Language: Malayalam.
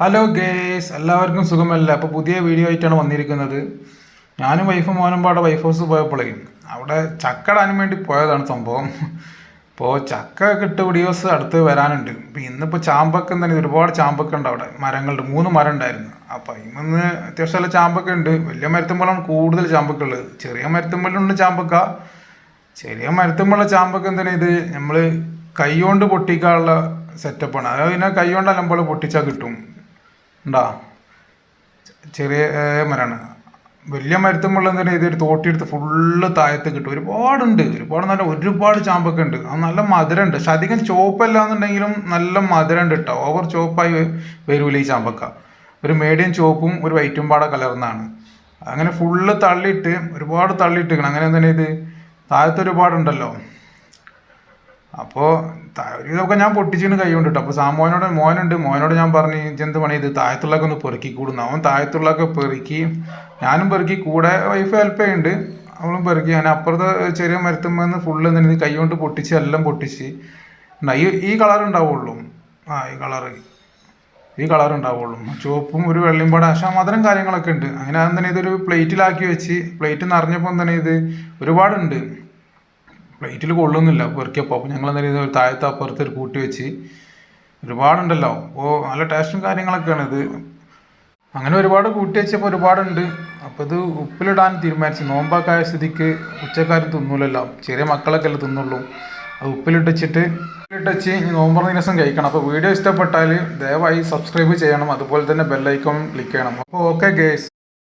ഹലോ ഗേസ് എല്ലാവർക്കും സുഖമല്ല? അപ്പോൾ പുതിയ വീഡിയോ ആയിട്ടാണ് വന്നിരിക്കുന്നത്. ഞാനും വൈഫും മോനും പാടെ വൈഫ് ഹൗസ് പോയപ്പോഴേ അവിടെ ചക്ക ഇടാനും വേണ്ടി പോയതാണ് സംഭവം. ഇപ്പോൾ ചക്ക കിട്ട വീഡിയോസ് അടുത്ത് വരാനുണ്ട്. ഇപ്പോൾ ഇന്നിപ്പോൾ ചാമ്പക്ക തന്നെ ഒരുപാട് ചാമ്പക്ക ഉണ്ട് അവിടെ. മരങ്ങളുണ്ട്. മൂന്ന് മരം ഉണ്ടായിരുന്നു. അപ്പോൾ ഇന്ന് അത്യാവശ്യം നല്ല ചാമ്പക്ക ഉണ്ട്. വലിയ മരത്തുമ്പോഴാണ് കൂടുതൽ ചാമ്പക്ക ഉള്ളത്. ചെറിയ മരത്തുമ്പോഴുണ്ട് ചാമ്പക്ക. ചെറിയ മരത്തുമ്പോഴുള്ള ചാമ്പക്ക തന്നെ ഇത്? നമ്മൾ കൈ കൊണ്ട് പൊട്ടിക്കാനുള്ള സെറ്റപ്പാണ് അതായത് പിന്നെ കൈ കൊണ്ട് അലമ്പോൾ പൊട്ടിച്ചാൽ കിട്ടും. ഉണ്ടാ? ചെറിയ മരമാണ് വലിയ മരത്തുമ്പോൾ എന്താണ് ഇതൊരു തോട്ടിയെടുത്ത് ഫുള്ള് താഴത്ത് കിട്ടും. ഒരുപാടുണ്ട്. ഒരുപാട് നല്ല ഒരുപാട് ചാമ്പൊക്കെ ഉണ്ട്. അത് നല്ല മധുരമുണ്ട്. പക്ഷെ അധികം ചോപ്പല്ല എന്നുണ്ടെങ്കിലും നല്ല മധുരമുണ്ട് കേട്ടോ. ഓവർ ചോപ്പായി വരൂല ഈ ചാമ്പക്ക. ഒരു മീഡിയം ചോപ്പും ഒരു വൈറ്റും പാടെ കലർന്നാണ് അങ്ങനെ ഫുള്ള് തള്ളിയിട്ട് ഒരുപാട് തള്ളിയിട്ടിരിക്കണം അങ്ങനെ എന്താണ് ഇത്? താഴത്ത് ഒരുപാടുണ്ടല്ലോ. അപ്പോൾ ഇതൊക്കെ ഞാൻ പൊട്ടിച്ചിന് കൈ കൊണ്ട് അപ്പോൾ സാമോനോട് മോനുണ്ട്. മോനോട് ഞാൻ പറഞ്ഞു എന്ത് പണി? ഇത് താഴത്തുള്ളൊക്കെ ഒന്ന് പെറുക്കി കൂടുന്നു. അവൻ താഴത്തുള്ളൊക്കെ പെറുക്കി ഞാനും പെറുക്കി കൂടെ വൈഫ് ഹെൽപ്പ് ചെയ്യുന്നുണ്ട്. അവളും പെറുക്കി. ഞാൻ അപ്പുറത്തെ ചെറിയ മരത്തുമ്പോൾ ഫുള്ള് നിന്ന് കൈ കൊണ്ട് പൊട്ടിച്ച് എല്ലാം പൊട്ടിച്ച്. ഈ ഈ കളർ ഉണ്ടാവുള്ളൂ. ആ ഈ കളർ ഈ കളർ ഉണ്ടാവുള്ളൂ. ചുവപ്പും ഒരു വെള്ളയും പാടെ. പക്ഷെ മധുരം കാര്യങ്ങളൊക്കെ ഉണ്ട്. അങ്ങനെ തന്നെ ഇതൊരു പ്ലേറ്റിലാക്കി വെച്ച് പ്ലേറ്റ് നിറഞ്ഞപ്പോൾ തന്നെ ഇത് ഒരുപാടുണ്ട്. പ്ലേറ്റിൽ കൊള്ളുന്നില്ല. പെറുക്കിയപ്പോൾ അപ്പോൾ ഞങ്ങൾ എന്തായാലും ഒരു താഴത്തെ അപ്പുറത്ത് ഒരു കൂട്ടി വെച്ച് ഒരുപാടുണ്ടല്ലോ. അപ്പോൾ നല്ല ടേസ്റ്റും കാര്യങ്ങളൊക്കെയാണ് ഇത്. അങ്ങനെ ഒരുപാട് കൂട്ടി വെച്ചപ്പോൾ ഒരുപാടുണ്ട്. അപ്പോൾ ഇത് ഉപ്പിലിടാൻ തീരുമാനിച്ചു. നോമ്പാക്കായ സ്ഥിതിക്ക് ഉച്ചക്കാരും തിന്നൂലല്ലോ. ചെറിയ മക്കളൊക്കെ അല്ലേ തിന്നുള്ളൂ. അത് ഉപ്പിലിട്ടിച്ചിട്ട് ഉപ്പിലിട്ടച്ച് ഇനി നോമ്പറ ദിവസം കഴിക്കണം. അപ്പോൾ വീഡിയോ ഇഷ്ടപ്പെട്ടാൽ ദയവായി സബ്സ്ക്രൈബ് ചെയ്യണം. അതുപോലെ തന്നെ ബെല്ലൈക്കോൺ ക്ലിക്ക് ചെയ്യണം. അപ്പോൾ ഓക്കെ ഗേസ്